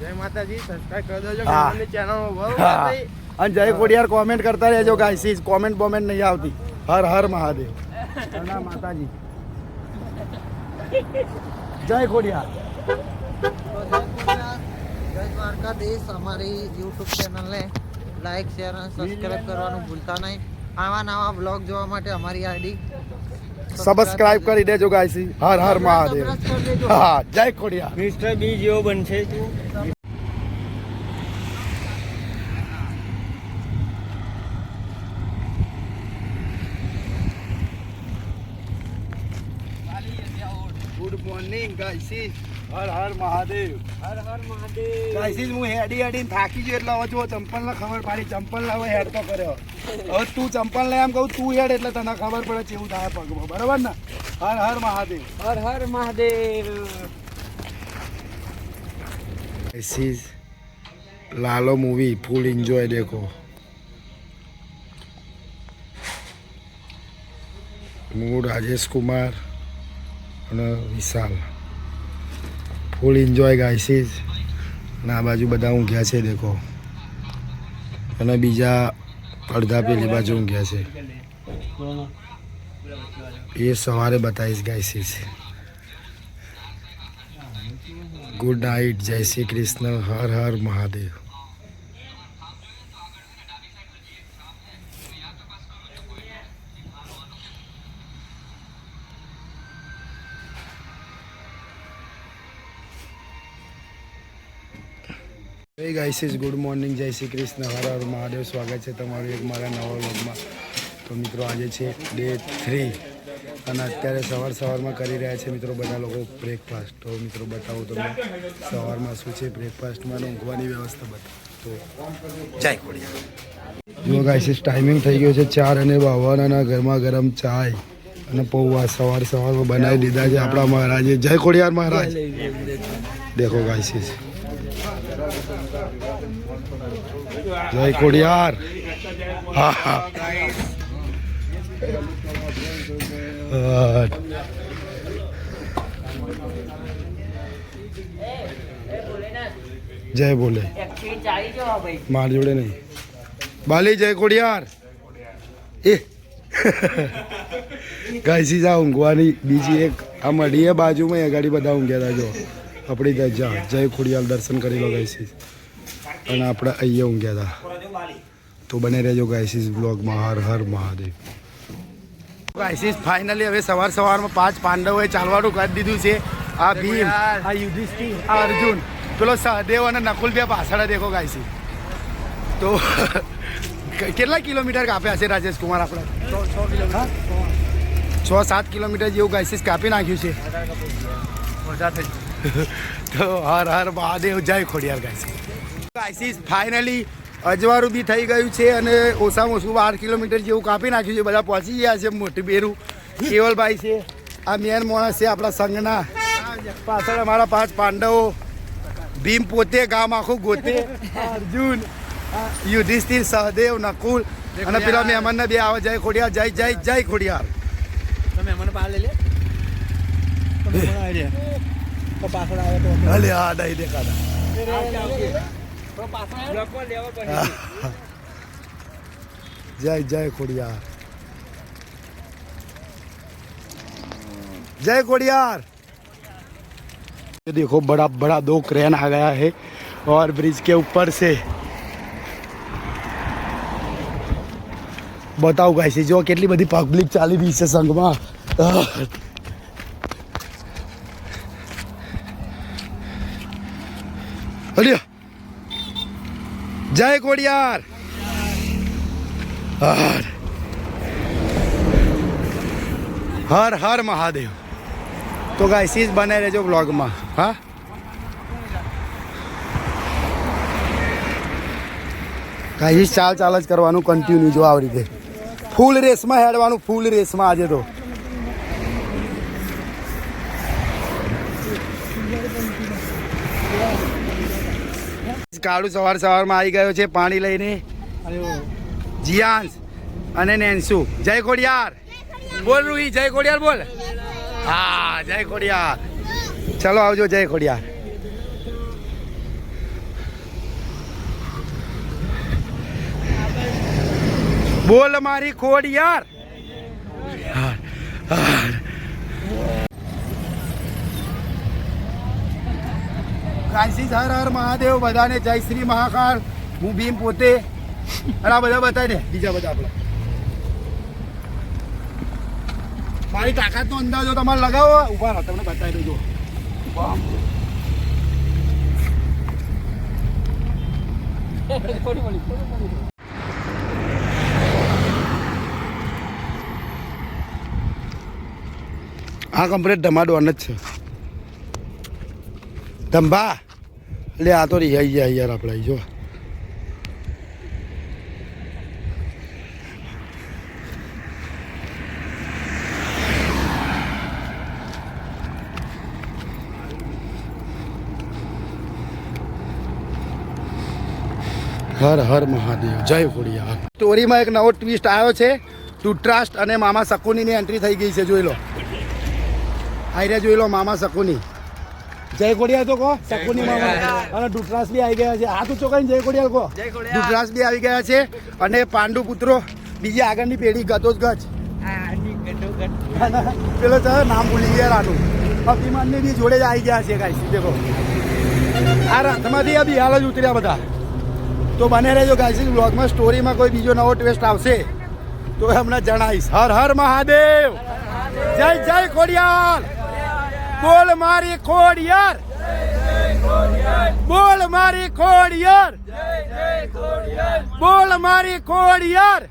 જય માતાજી સબસ્ક્રાઇબ કરી ચેનલ? અને જય કોડિયાર કોમેન્ટ કરતા રહેજો ગાઈસીસ કોમેન્ટ બોમેન્ટ નહીં આવતી. હર હર મહાદેવ. પ્રણામ માતાજી. જય કોડિયાર જય દ્વારકાધીશ. અમારી યુટ્યુબ ચેનલને લાઈક શેર અને સબસ્ક્રાઇબ કરવાનું ભૂલતા નહીં. આવા નવા બ્લોગ જોવા માટે અમારી આઈડી સબસ્ક્રાઇબ કરી દેજો ગાઈસી હર હર મહાદેવ. હા જય કોડિયાર મિસ્ટર બી જેવો બનશે. Good morning guys Har Har Mahadev. Har Har Mahadev. Guys હું હેડી હેડીને થાકી ગયો એટલે હવે જો ચંપલ ખબર પાડી ચંપલ હવે હેડ તો કર્યો. હવે તું ચંપલ ને એમ કહું તું હેડ એટલે તને ખબર પડે કેવું થાય પગમાં બરાબર ને? Har Har Mahadev. Har Har Mahadev. Guys Lalo movie full enjoy દેખો. હું રાજેશ કુમાર અને વિશાલ. ફૂલ એન્જોય ગાઈસીસ અને આ બાજુ બધા ઊંઘ્યા છે, દેખો. અને બીજા અડધા પેલી બાજુ ઊંઘ્યા છે. એ સવારે બતાવીશ ગાઈસીસ ગુડ નાઇટ જય શ્રી કૃષ્ણ, હર હર મહાદેવ. હે ગાઈસીસ ગુડ મોર્નિંગ જય શ્રી કૃષ્ણ હર હર મહાદેવ સ્વાગત છે તમારું એક મારા નવા વ્લોગમાં તો મિત્રો આજે છે ડે થ્રી અને અત્યારે સવાર સવારમાં કરી રહ્યા છે મિત્રો બધા લોકો બ્રેકફાસ્ટ તો મિત્રો બતાવું તમને સવારમાં શું છે બ્રેકફાસ્ટમાં ઊંઘવાની વ્યવસ્થા બતાવો. તો જય ખોડિયા જો ગાઈસીસ ટાઈમિંગ થઈ ગયો છે ચાર અને બાવન અને ગરમા ગરમ ચાય અને પૌવા સવાર સવારમાં બનાવી દીધા છે આપણા મહારાજે. જય ખોડિયાર મહારાજ. દેખો ગાઈસીસ જય કોડિયાર. જય બોલે. માર જોડે નહીં. બાલી, જય કોડિયાર એ. ગાયસી જા ઊંઘવાની. બીજી એક આ મઢીએ બાજુમાં, એ ગાડી બધા ઊંઘ્યા હતા જો. આપણી ત્યાં જા. જય ખોડિયાલ દર્શન કરી લો ગાયસી અને આપણે અહીંયા ઊંઘ્યા હતા તો બને રહેજો ગાયસીસ બ્લોગમાં હર હર મહાદેવ. ગાયસીસ ફાઇનલી હવે સવાર સવારમાં પાંચ પાંડવોએ ચાલવાનું કરી દીધું છે. આ ભીમ આ યુધિષ્ઠિર આ અર્જુન પેલો સહદેવ અને નકુલ બે પાછળ દેખો ગાયસી તો કેટલા કિલોમીટર કાપ્યા છે રાજેશ કુમાર આપણે? છ સાત કિલોમીટર જેવું ગાયસીસ કાપી નાખ્યું છે. તો હર હર મહાદેવ જય ખોડિયાર ગાયસીસ ગાયસીસ ફાઇનલી અજવાળું બી થઈ ગયું છે અને ઓછામાં ઓછું બાર કિલોમીટર જેવું કાપી નાખ્યું છે બધા પહોંચી ગયા છે મોટી બેરું. કેવલભાઈ છે આ મેન માણસ છે આપણા સંઘના. પાછળ અમારા પાંચ પાંડવો. ભીમ પોતે ગામ આખું ગોતે. અર્જુન યુધિષ્ઠિર સહદેવ નકુલ. અને પેલા મહેમાન બે આવે જય ખોડિયાર જય જય જય ખોડિયાર. અલે આ નહીં દેખાતા. બ્લોકમાં લેવા પડે जय जय खोड़ियार जय खोड़ियार ये देखो बड़ा बड़ा दो क्रेन आ गया है और ब्रिज के ऊपर से बताओ ગાઈસી જો કેટલી બધી પબ્લિક ચાલી રહી છે સંઘમાં અલ્યા જય કોડિયાર. હર. હર હર મહાદેવ. તો ગાઈસીસ બને રહેજો બ્લોગમાં હા? ગાઈસીસ ચાલ ચાલ જ કરવાનું કન્ટિન્યુ જો આવી રીતે. ફૂલ રેસમાં હેડવાનું ફૂલ રેસમાં આજે તો. કાળુ સવાર સવારમાં આવી ગયો છે પાણી લઈને. જીયાંશ અને નેન્સુ. જય ખોડિયાર. બોલ રૂહી જય ખોડિયાર બોલ. હા જય ખોડિયાર. ચલો આવજો જય ખોડિયાર. બોલ મારી ખોડિયાર. કાશી હર હર મહાદેવ, બધાને જય શ્રી મહાકાળ હું ભીમ પોતે. અને બધા બતાવી દે, બીજા બધા આપણે. મારી તાકાતનો અંદાજો તમારે લગાવો. ઊભા રહો, તમને બતાવી દેજો આ કમ્પ્લેટ ધમાડોન જ છે. ધંભા એટલે આ તો રિહાઈ ગયા યાર આપણે જો હર હર મહાદેવ, જય ખોડિયાર. સ્ટોરીમાં એક નવો ટ્વિસ્ટ આવ્યો છે ટુ ટ્રસ્ટ અને મામા શકુનીની એન્ટ્રી થઈ ગઈ છે, જોઈ લો. આઈરે જોઈ લો, મામા શકુની. જય ખોડિયાર તો કહો શકુની મામા. અને ડુટરાસ બી આવી ગયા છે. હાથ ઊંચો કરીને જય ખોડિયાર કહો. ડુટરાસ બી આવી ગયા છે અને પાંડુ પુત્રો બીજી આગળની પેઢી ગતો જ ગજ. પેલો તો નામ ભૂલી ગયા રાનું. અભિમાનની બી જોડે જ આવી ગયા છે ગાઈસ દેખો. આ રાતમાંથી આ બિહાલ જ ઉતર્યા બધા. તો બને રહેજો ગાઈસ બ્લોગમાં સ્ટોરીમાં કોઈ બીજો નવો ટ્વેસ્ટ આવશે તો એ હમણાં જણાવીશ. હર હર મહાદેવ. જય જય ખોડિયાર બોલ મારી ખોડિયાર. બોલ મારી ખોડિયાર. બોલ મારી ખોડિયાર.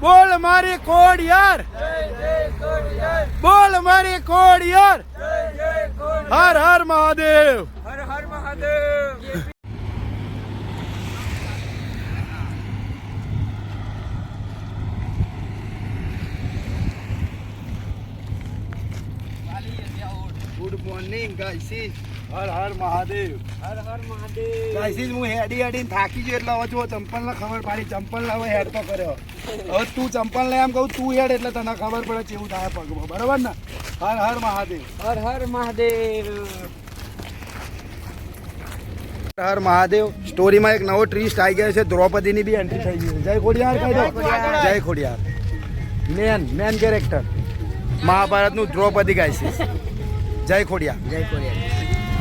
બોલ મારી ખોડિયાર. બોલ મારી Khodiyar. Har Har Mahadev. Har Har Mahadev good morning guys Har Har Mahadev. Har Har Mahadev. Guys હું હેડી હેડીને થાકી ગયો એટલે હવે જો ચંપલને ખબર પડી ચંપલ હવે હેડ તો કર્યો. હવે તું ચંપલ ને એમ કહું તું હેડ એટલે તને ખબર પડે કેવું થાય પગમાં. બરાબર ને? હર હર મહાદેવ. હર હર મહાદેવ. હર મહાદેવ. સ્ટોરીમાં એક નવો ટ્વિસ્ટ આવી ગયો છે દ્રૌપદીની બી એન્ટ્રી થઈ ગઈ છે. જય ખોડિયાર કહી દો. જય ખોડિયાર. મેન મેન કેરેક્ટર મહાભારતનું દ્રૌપદી ગાયસીસ જય ખોડિયા. જય ખોડિયા.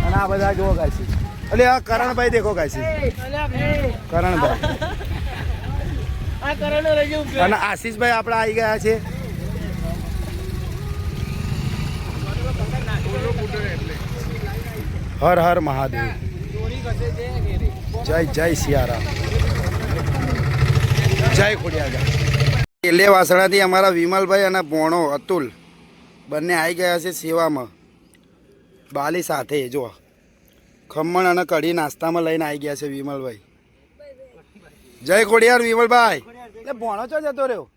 અને આ બધા જુઓ ગાયસીસ એટલે આ કરણભાઈ દેખો ગાયસીસ કરણભાઈ. અને આશીષભાઈ આપણા આવી ગયા છે. હર હર મહાદેવ. જય જય સિયારામ. જય ખોડિયા એટલે વાસણાથી અમારા વિમલભાઈ અને ભોણો અતુલ બંને આવી ગયા છે સેવામાં. બાલી સાથે જો. ખમણ અને કઢી નાસ્તામાં લઈને આવી ગયા છે વિમલભાઈ. જય ખોડિયાર વિમલભાઈ. એટલે ભોણો ચો જતો રહ્યો?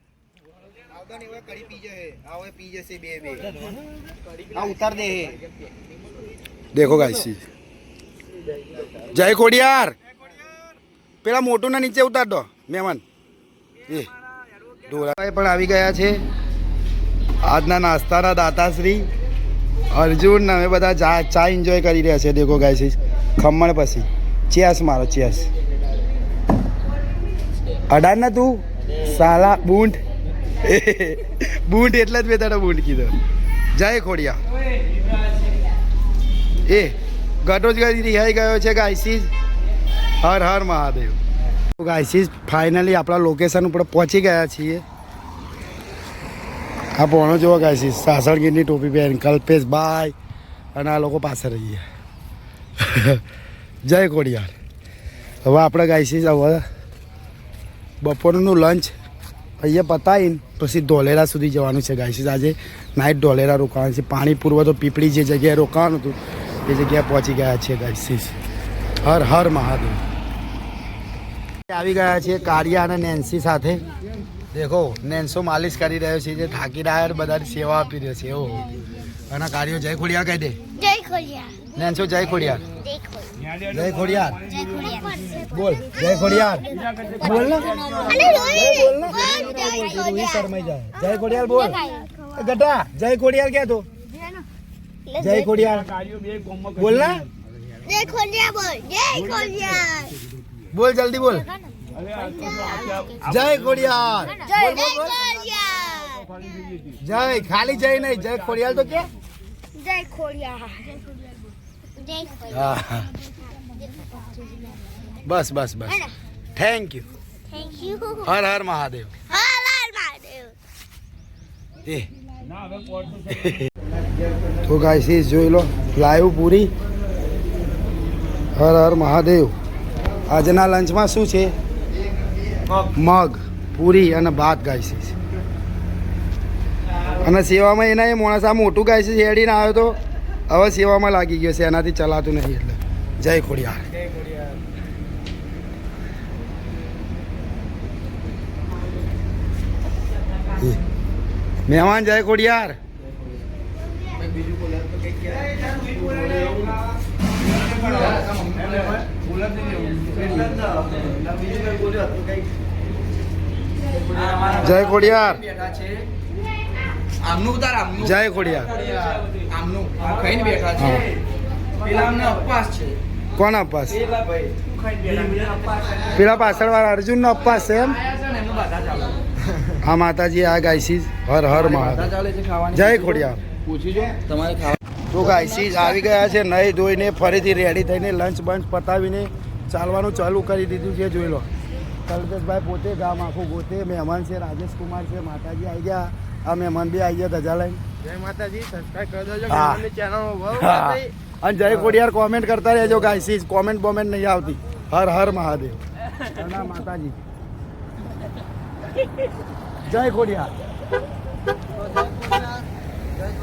ઉતાર દે દેખો ગાઈસી જય ખોડિયાર. પેલા મોટું ના નીચે ઉતાર દો મહેમાન. એ ઢોરાભાઈ પણ આવી ગયા છે. આજના નાસ્તાના દાતાશ્રી. અર્જુન અમે બધા ચા ચા એન્જોય કરી રહ્યા છે દેખો ગાઈસી ખમણ પછી. ચેસ મારો ચેસ અડાર ના તું? સાલા, બૂંટ. બૂંટ એટલે જ મેં તને બૂંટ કીધો. જય ખોડિયા. એ ગટોજ રિહાઈ ગયો છે guys Har Har Mahadev. Guys finally આપણા લોકેશન ઉપર પહોંચી ગયા છીએ. આ પોણો જોવો છે. સાસણગીરની ટોપી ભેન કલ્પેશ ભાઈ અને આ લોકો પાસે રહીએ જય કોડિયાર. હવે આપણે ગાયસીસ હવે બપોરનું લંચ અહીંયા પતાવીને પછી ધોલેરા સુધી જવાનું છે ગાયસીસ આજે નાઇટ ધોલેરા રોકાવાનું છે. પાણી પૂર્વ તો પીપળી જે જગ્યાએ રોકાવાનું હતું, એ જગ્યાએ પહોંચી ગયા છે ગાયસીસ હર હર મહાદેવ. આવી ગયા છે કારિયા અને નેન્સી સાથે. દેખો નેન્સો માલિશ કરી રહ્યો છે જે થાકી રહ્યા બધાની સેવા આપી રહ્યો છે એવો અને કાર્યો જય ખોડિયા કહી દે જય ખોડિયા નેન્સો જય ખોડિયાર જય ખોડિયા જય ખોડિયાર ખોડિયા બોલ જય ખોડિયાર બોલ ને બોલ ને શર્માઈ જાય જય ખોડિયાર બોલ ગટા જય ખોડિયાર કે તો જય ખોડિયાર બોલ ને જય ખોડિયાર બોલ જય ખોડિયાર બોલ જલ્દી બોલ જય ખોડિયાર જય ખોડિયાર જય ખાલી જય નહીં જય ખોડિયાર તો કે? જય ખોડિયાર. હા હા. બસ બસ બસ. Thank you thank you Har Har Mahadev. Har Har Mahadev. એ. તો ગાઈસી જોઈ લો લાઈવ પૂરી. હર હર મહાદેવ. આજના લંચમાં શું છે? મગ. પૂરી અને ભાત ગાય છે અને સેવામાં એના એ માણસ આ મોટું ગાઈસીસ હેડીને આવ્યો તો હવે સેવામાં લાગી ગયો છે એનાથી ચલાતું નહીં એટલે. જય ખોડિયાર. મહેમાન જય ખોડિયાર. જય ખોડિયાર. આમનું ઉતાર આમનું. જય ખોડિયાર. આમનું. ખાઈને બેઠા છે. પેલા અમને અપવાસ છે. કોણ અપવાસ પેલા પાછળ વાળા અર્જુન નો અપવાસ છે એમ હા માતાજી આ ગાયસી હર હર ખાવાની. જય ખોડિયાર. પૂછી જો તમારે ખાવા તો ગાયસી આવી ગયા છે નહીં ધોઈને ફરીથી રેડી થઈને લંચ બંચ પતાવીને ચાલવાનું ચાલુ કરી દીધું છે જોઈ લો. કલ્પેશભાઈ પોતે ગામ આખું ગોતે મહેમાન છે રાજેશ કુમાર છે માતાજી આવી ગયા. આ મહેમાન બી આવી ગયા ધજા લઈને. જય માતાજી સબસ્ક્રાઇબ. અને જય કોડિયાર કોમેન્ટ કરતા રહેજો ગાયસી કોમેન્ટ બોમેન્ટ નહીં આવતી. હર હર મહાદેવ. માતાજી. જય ખોડિયાર જય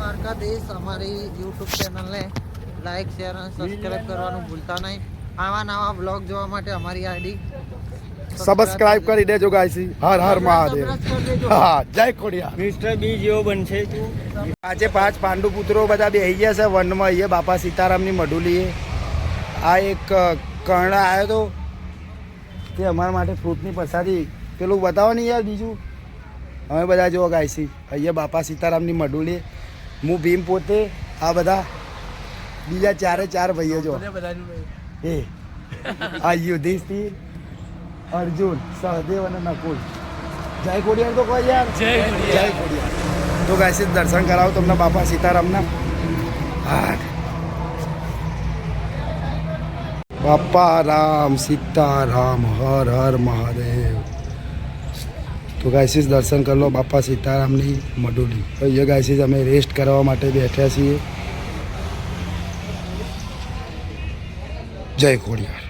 દ્વારકાધીશ અમારી યુટ્યુબ ચેનલને લાઈક શેર અને સબસ્ક્રાઇબ કરવાનું ભૂલતા નહીં. આવા નવા બ્લોગ જોવા માટે અમારી આઈડી સબસ્ક્રાઇબ કરી દેજો ગાયસી હર હર મહાદેવ. હા જય ખોડિયા મિસ્ટર બી જેવો બનશે. તું આજે પાંચ પાંડુ પુત્રો બધા બેહી ગયા છે વનમાં અહીંયા બાપા સીતારામની મઢુલીએ. આ એક કર્ણ આવ્યો તો તે અમારા માટે ફ્રૂટની પસારી પેલું બતાવો ને યાર બીજું. અમે બધા જો ગાઈસી અહીંયા બાપા સીતારામની મઢુલીએ. હું ભીમ પોતે આ બધા બીજા ચારે ચાર ભાઈઓ જો. એ આ યુધિષ્ઠિર અર્જુન સહદેવ અને નકુલ. જય કોડિયાર તો કોઈ યાર. જય જય કોડિયાર તો ગાયસી દર્શન કરાવો તમને બાપા સીતારામના. હા બાપા રામ સીતારામ હર હર મહાદેવ. તો ગાયસીસ દર્શન કરી લો, બાપા સીતારામની મડુલી. તો અહીંયા ગાયસીસ અમે રેસ્ટ કરવા માટે બેઠ્યા છીએ. જય ખોડિયાર.